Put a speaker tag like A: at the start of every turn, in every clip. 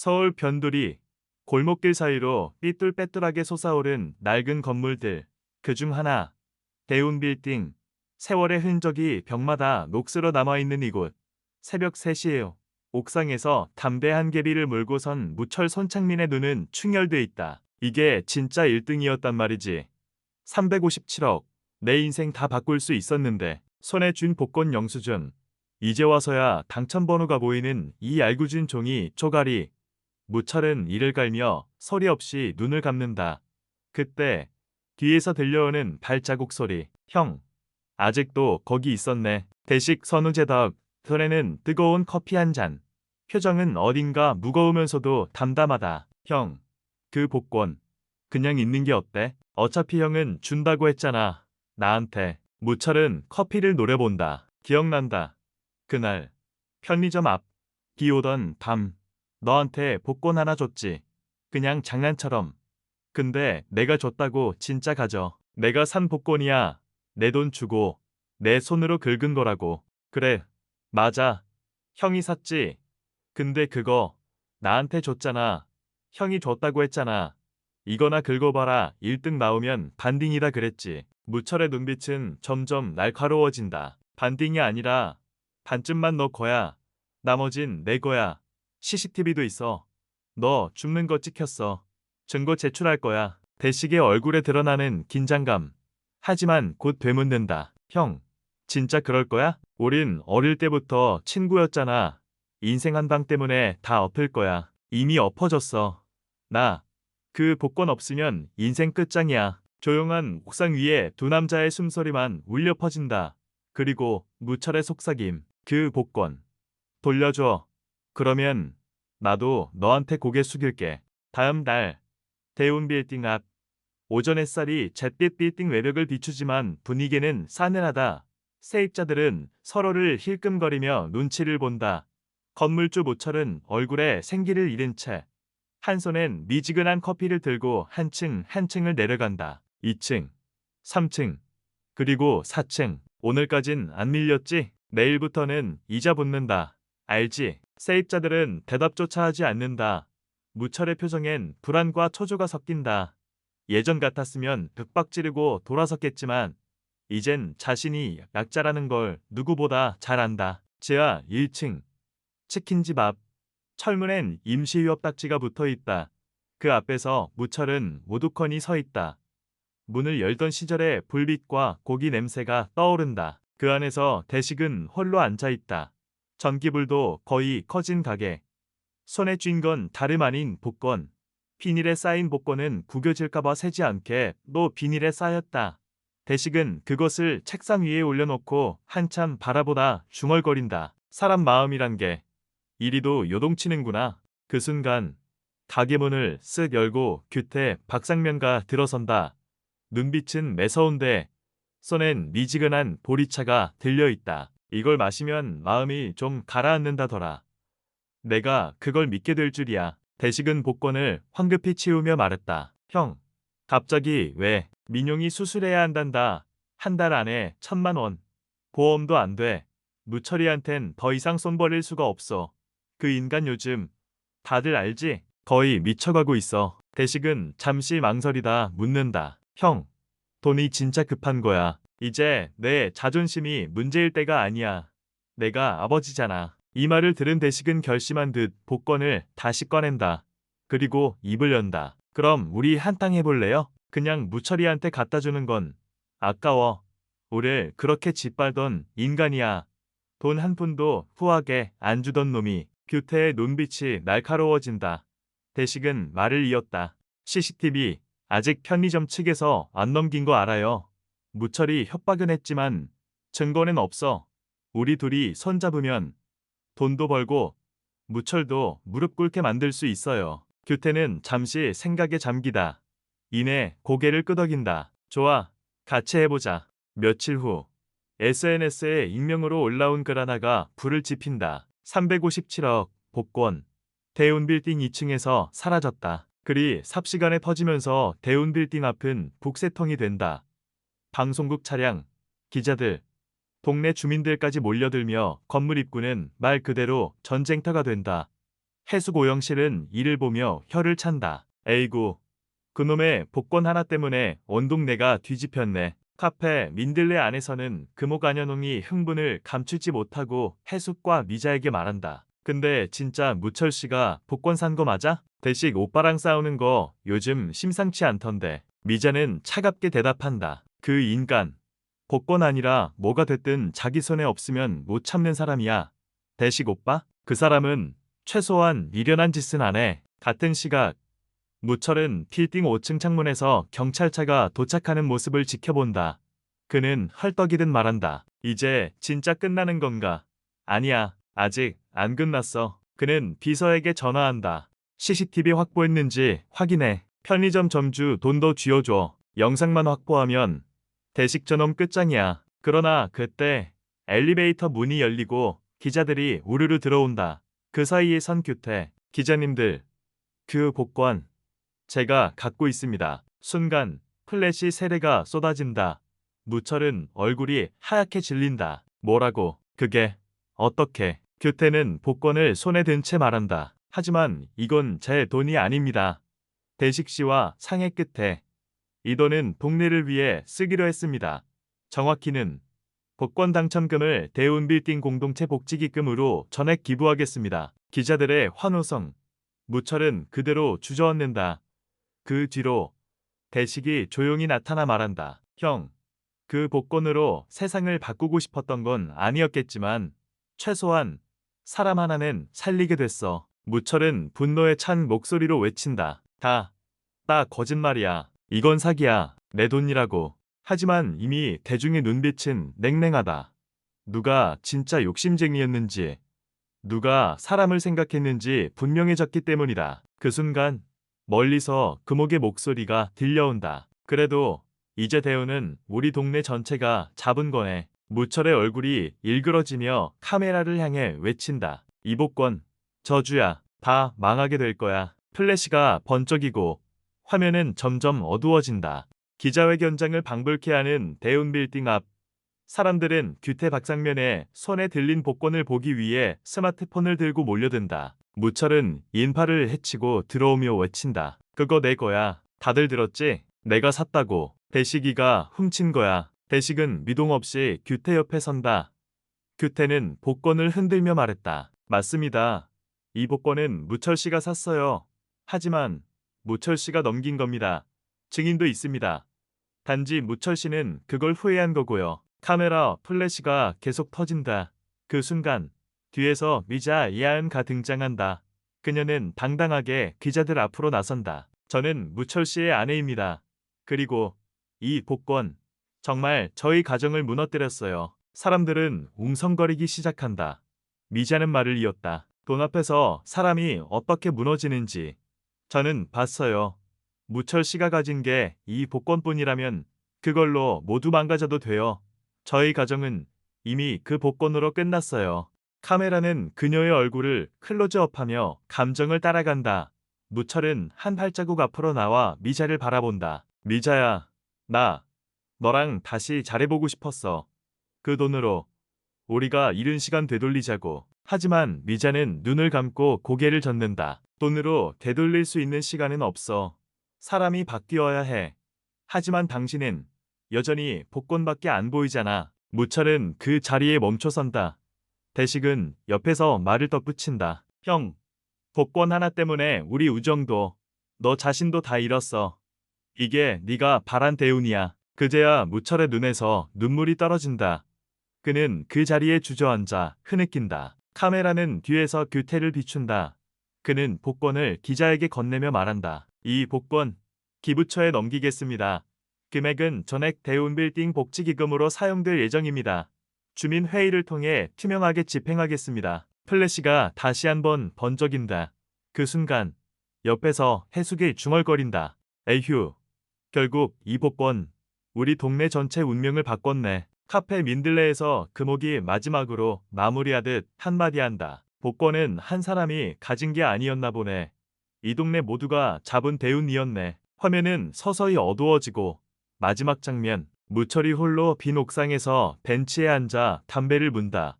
A: 서울 변두리 골목길 사이로 삐뚤빼뚤하게 솟아오른 낡은 건물들 그 중 하나 대운 빌딩 세월의 흔적이 벽마다 녹슬어 남아있는 이곳 새벽 3시에요. 옥상에서 담배 한 개비를 물고 선 무철 손창민의 눈은 충혈돼 있다. 이게 진짜 1등이었단 말이지. 357억. 내 인생 다 바꿀 수 있었는데 손에 쥔 복권 영수증. 이제 와서야 당첨번호가 보이는 이 얄궂은 종이 쪼가리. 무철은 이를 갈며 소리 없이 눈을 감는다. 그때 뒤에서 들려오는 발자국 소리. 형, 아직도 거기 있었네. 대식 선우재덕. 손에는 뜨거운 커피 한 잔. 표정은 어딘가 무거우면서도 담담하다. 형, 그 복권. 그냥 있는 게 어때? 어차피 형은 준다고 했잖아. 나한테. 무철은 커피를 노려본다. 기억난다. 그날 편의점 앞 비 오던 밤 너한테 복권 하나 줬지. 그냥 장난처럼. 근데 내가 줬다고 진짜 가져. 내가 산 복권이야. 내 돈 주고 내 손으로 긁은 거라고. 그래. 맞아. 형이 샀지. 근데 그거 나한테 줬잖아. 형이 줬다고 했잖아. 이거나 긁어봐라. 1등 나오면 반딩이다 그랬지. 무철의 눈빛은 점점 날카로워진다. 반딩이 아니라 반쯤만 너 거야. 나머진 내 거야. CCTV도 있어. 너 죽는 거 찍혔어. 증거 제출할 거야. 대식의 얼굴에 드러나는 긴장감. 하지만 곧 되묻는다. 형, 진짜 그럴 거야? 우린 어릴 때부터 친구였잖아. 인생 한 방 때문에 다 엎을 거야. 이미 엎어졌어. 나, 그 복권 없으면 인생 끝장이야. 조용한 옥상 위에 두 남자의 숨소리만 울려 퍼진다. 그리고 무철의 속삭임. 그 복권. 돌려줘. 그러면 나도 너한테 고개 숙일게. 다음 날 대운 빌딩 앞 오전 햇살이 잿빛 빌딩 외벽을 비추지만 분위기는 싸늘하다. 세입자들은 서로를 힐끔거리며 눈치를 본다. 건물주 모철은 얼굴에 생기를 잃은 채 한 손엔 미지근한 커피를 들고 한 층 한 층을 내려간다. 2층, 3층, 그리고 4층. 오늘까진 안 밀렸지? 내일부터는 이자 붙는다. 알지? 세입자들은 대답조차 하지 않는다. 무철의 표정엔 불안과 초조가 섞인다. 예전 같았으면 득박 지르고 돌아섰겠지만 이젠 자신이 약자라는 걸 누구보다 잘 안다. 지하 1층 치킨집 앞 철문엔 임시휴업 딱지가 붙어 있다. 그 앞에서 무철은 모두컨이 서 있다. 문을 열던 시절의 불빛과 고기 냄새가 떠오른다. 그 안에서 대식은 홀로 앉아 있다. 전기불도 거의 커진 가게. 손에 쥔 건 다름 아닌 복권. 비닐에 쌓인 복권은 구겨질까봐 새지 않게 또 비닐에 쌓였다. 대식은 그것을 책상 위에 올려놓고 한참 바라보다 중얼거린다. 사람 마음이란 게 이리도 요동치는구나. 그 순간 가게 문을 쓱 열고 규태 박상면가 들어선다. 눈빛은 매서운데 손엔 미지근한 보리차가 들려있다. 이걸 마시면 마음이 좀 가라앉는다더라. 내가 그걸 믿게 될 줄이야. 대식은 복권을 황급히 치우며 말했다. 형, 갑자기 왜 민용이 수술해야 한단다. 한 달 안에 천만 원. 보험도 안 돼. 무철이한텐 더 이상 손 벌릴 수가 없어. 그 인간 요즘 다들 알지? 거의 미쳐가고 있어. 대식은 잠시 망설이다 묻는다. 형, 돈이 진짜 급한 거야. 이제 내 자존심이 문제일 때가 아니야. 내가 아버지잖아. 이 말을 들은 대식은 결심한 듯 복권을 다시 꺼낸다. 그리고 입을 연다. 그럼 우리 한탕 해볼래요? 그냥 무철이한테 갖다 주는 건 아까워. 우릴 그렇게 짓밟던 인간이야. 돈 한 푼도 후하게 안 주던 놈이 규태의 눈빛이 날카로워진다. 대식은 말을 이었다. CCTV 아직 편의점 측에서 안 넘긴 거 알아요. 무철이 협박은 했지만 증거는 없어. 우리 둘이 손 잡으면 돈도 벌고 무철도 무릎 꿇게 만들 수 있어요. 규태는 잠시 생각에 잠기다. 이내 고개를 끄덕인다. 좋아. 같이 해보자. 며칠 후 SNS에 익명으로 올라온 글 하나가 불을 지핀다. 357억 복권 대운 빌딩 2층에서 사라졌다. 글이 삽시간에 퍼지면서 대운 빌딩 앞은 북새통이 된다. 방송국 차량, 기자들, 동네 주민들까지 몰려들며 건물 입구는 말 그대로 전쟁터가 된다. 해수 고영실은 이를 보며 혀를 찬다. 에이구. 그놈의 복권 하나 때문에 온 동네가 뒤집혔네. 카페 민들레 안에서는 금옥 안현홍이 흥분을 감추지 못하고 해숙과 미자에게 말한다. 근데 진짜 무철 씨가 복권 산 거 맞아? 대식 오빠랑 싸우는 거 요즘 심상치 않던데. 미자는 차갑게 대답한다. 그 인간. 복권 아니라 뭐가 됐든 자기 손에 없으면 못 참는 사람이야. 대식 오빠? 그 사람은 최소한 미련한 짓은 안 해. 같은 시각 무철은 빌딩 5층 창문에서 경찰차가 도착하는 모습을 지켜본다. 그는 헐떡이듯 말한다. 이제 진짜 끝나는 건가? 아니야. 아직 안 끝났어. 그는 비서에게 전화한다. CCTV 확보했는지 확인해. 편의점 점주 돈더 쥐어줘. 영상만 확보하면 대식 저놈 끝장이야. 그러나 그때 엘리베이터 문이 열리고 기자들이 우르르 들어온다. 그 사이에 선 규태. 기자님들. 그 복권. 제가 갖고 있습니다. 순간 플래시 세례가 쏟아진다. 무철은 얼굴이 하얗게 질린다. 뭐라고? 그게 어떻게? 규태는 복권을 손에 든 채 말한다. 하지만 이건 제 돈이 아닙니다. 대식 씨와 상의 끝에 이 돈은 동네를 위해 쓰기로 했습니다. 정확히는 복권 당첨금을 대운빌딩 공동체 복지기금으로 전액 기부하겠습니다. 기자들의 환호성. 무철은 그대로 주저앉는다. 그 뒤로 대식이 조용히 나타나 말한다. 형, 그 복권으로 세상을 바꾸고 싶었던 건 아니었겠지만 최소한 사람 하나는 살리게 됐어. 무철은 분노에 찬 목소리로 외친다. 다, 다 거짓말이야. 이건 사기야. 내 돈이라고. 하지만 이미 대중의 눈빛은 냉랭하다. 누가 진짜 욕심쟁이였는지, 누가 사람을 생각했는지 분명해졌기 때문이다. 그 순간 멀리서 금옥의 목소리가 들려온다. 그래도 이제 대우는 우리 동네 전체가 잡은 거네. 무철의 얼굴이 일그러지며 카메라를 향해 외친다. 이복권, 저주야. 다 망하게 될 거야. 플래시가 번쩍이고 화면은 점점 어두워진다. 기자회견장을 방불케 하는 대운 빌딩 앞. 사람들은 규태 박상면에 손에 들린 복권을 보기 위해 스마트폰을 들고 몰려든다. 무철은 인파를 해치고 들어오며 외친다. 그거 내 거야. 다들 들었지? 내가 샀다고. 대식이가 훔친 거야. 대식은 미동 없이 규태 옆에 선다. 규태는 복권을 흔들며 말했다. 맞습니다. 이 복권은 무철 씨가 샀어요. 하지만 무철 씨가 넘긴 겁니다. 증인도 있습니다. 단지 무철 씨는 그걸 후회한 거고요. 카메라 플래시가 계속 터진다. 그 순간 뒤에서 미자 이하은가 등장한다. 그녀는 당당하게 기자들 앞으로 나선다. 저는 무철 씨의 아내입니다. 그리고 이 복권 정말 저희 가정을 무너뜨렸어요. 사람들은 웅성거리기 시작한다. 미자는 말을 이었다. 돈 앞에서 사람이 어떻게 무너지는지 저는 봤어요. 무철 씨가 가진 게 이 복권뿐이라면 그걸로 모두 망가져도 돼요. 저희 가정은 이미 그 복권으로 끝났어요. 카메라는 그녀의 얼굴을 클로즈업하며 감정을 따라간다. 무철은 한 발자국 앞으로 나와 미자를 바라본다. 미자야, 나 너랑 다시 잘해보고 싶었어. 그 돈으로 우리가 이른 시간 되돌리자고. 하지만 미자는 눈을 감고 고개를 젓는다. 돈으로 되돌릴 수 있는 시간은 없어. 사람이 바뀌어야 해. 하지만 당신은 여전히 복권밖에 안 보이잖아. 무철은 그 자리에 멈춰선다. 대식은 옆에서 말을 덧붙인다. 형, 복권 하나 때문에 우리 우정도 너 자신도 다 잃었어. 이게 네가 바란 대운이야. 그제야 무철의 눈에서 눈물이 떨어진다. 그는 그 자리에 주저앉아 흐느낀다. 카메라는 뒤에서 규태를 비춘다. 그는 복권을 기자에게 건네며 말한다. 이 복권 기부처에 넘기겠습니다. 금액은 전액 대운빌딩 복지기금으로 사용될 예정입니다. 주민 회의를 통해 투명하게 집행하겠습니다. 플래시가 다시 한번 번쩍인다. 그 순간 옆에서 해숙이 중얼거린다. 에휴. 결국 이 복권 우리 동네 전체 운명을 바꿨네. 카페 민들레에서 금옥이 마지막으로 마무리하듯 한마디 한다. 복권은 한 사람이 가진 게 아니었나 보네. 이 동네 모두가 잡은 대운이었네. 화면은 서서히 어두워지고 마지막 장면 무철이 홀로 빈 옥상에서 벤치에 앉아 담배를 문다.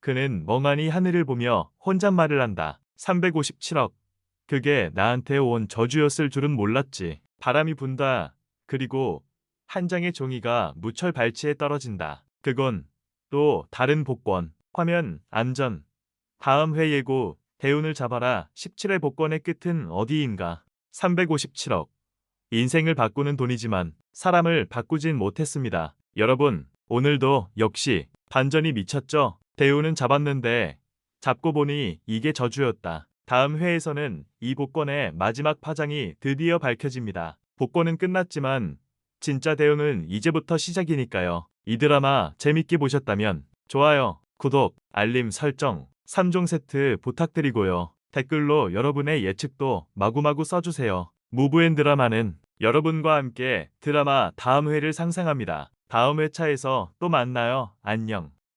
A: 그는 멍하니 하늘을 보며 혼잣말을 한다. 357억. 그게 나한테 온 저주였을 줄은 몰랐지. 바람이 분다. 그리고 한 장의 종이가 무철 발치에 떨어진다. 그건 또 다른 복권. 화면 안전. 다음 회 예고 대운을 잡아라. 17회 복권의 끝은 어디인가? 357억. 인생을 바꾸는 돈이지만 사람을 바꾸진 못했습니다. 여러분, 오늘도 역시 반전이 미쳤죠? 대운은 잡았는데 잡고 보니 이게 저주였다. 다음 회에서는 이 복권의 마지막 파장이 드디어 밝혀집니다. 복권은 끝났지만 진짜 대운은 이제부터 시작이니까요. 이 드라마 재밌게 보셨다면 좋아요, 구독, 알림 설정, 3종 세트 부탁드리고요. 댓글로 여러분의 예측도 마구마구 써주세요. 무브앤 드라마는 여러분과 함께 드라마 다음 회를 상상합니다. 다음 회차에서 또 만나요. 안녕.